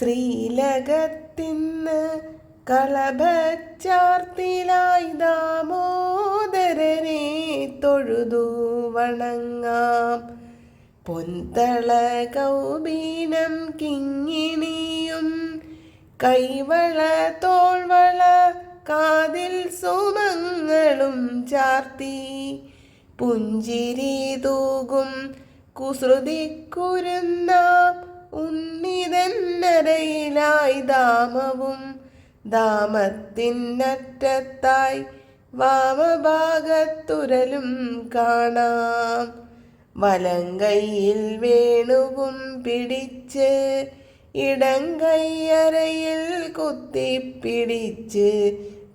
ശ്രീലകത്തിന്ന് കളഭച്ചാർത്തിലായി ദാമോദരനെ തൊഴുതു വണങ്ങാം. പൊന്തള കൗബീനം കിങ്ങിണിയും കൈവള തോൾവള കാതിൽ സുമങ്ങളും ചാർത്തി. പുഞ്ചിരി തൂകും കുസൃതിക്കുരുന്ന ഉണ്ണിതന്നരയിലായി ദാമവും ദാമത്തിനറ്റത്തായി വാമഭാഗത്തുരലും കാണാം. വലങ്കൈയിൽ വേണുവും പിടിച്ച് ഇടങ്കയ്യറയിൽ കുത്തിപ്പിടിച്ച്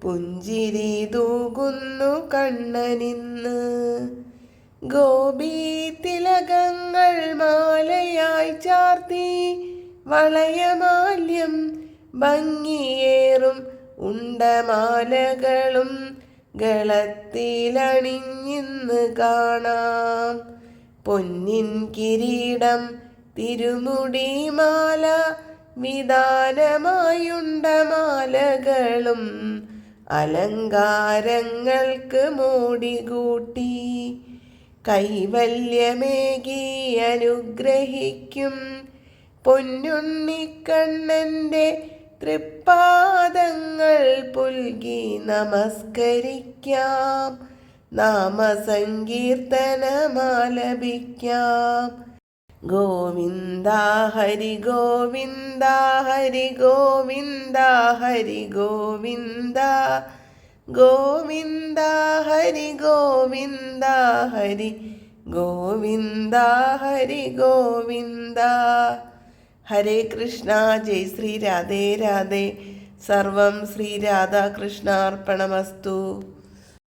പുഞ്ചിരി തൂകുന്നു കണ്ണനിന്ന്. ഗോപി തിലകങ്ങൾ മാലയായി ചാർത്തി വളയമാല്യം ഭംഗിയേറും ഉണ്ടമാലകളും ഗളത്തിലണിഞ്ഞിന്ന് കാണാം. പൊന്നിൻ കിരീടം തിരുമുടിമാല വിധാനമായുണ്ടമാലകളും അലങ്കാരങ്ങൾക്ക് മൂടികൂട്ടി. കൈവല്യമേകി അനുഗ്രഹിക്കും പൊന്നുണ്ണിക്കണ്ണന്റെ തൃപ്പാദങ്ങൾ പുൽകി നമസ്കരിക്കാം. നാമസങ്കീർത്തനമാലപിക്കാം ഗോവിന്ദ ഹരി ഗോവിന്ദ ഹരി ഗോവിന്ദ ഹരി ഗോവിന്ദ. ഗോവിന്ദ ഹരി ഗോവിന്ദ ഹരി ഗോവിന്ദ ഹരി ഗോവിന്ദ. ഹരേ കൃഷ്ണ ജയ് ശ്രീ രാധേ രാധേ. സർവം ശ്രീ രാധാകൃഷ്ണാർപ്പണമസ്തു.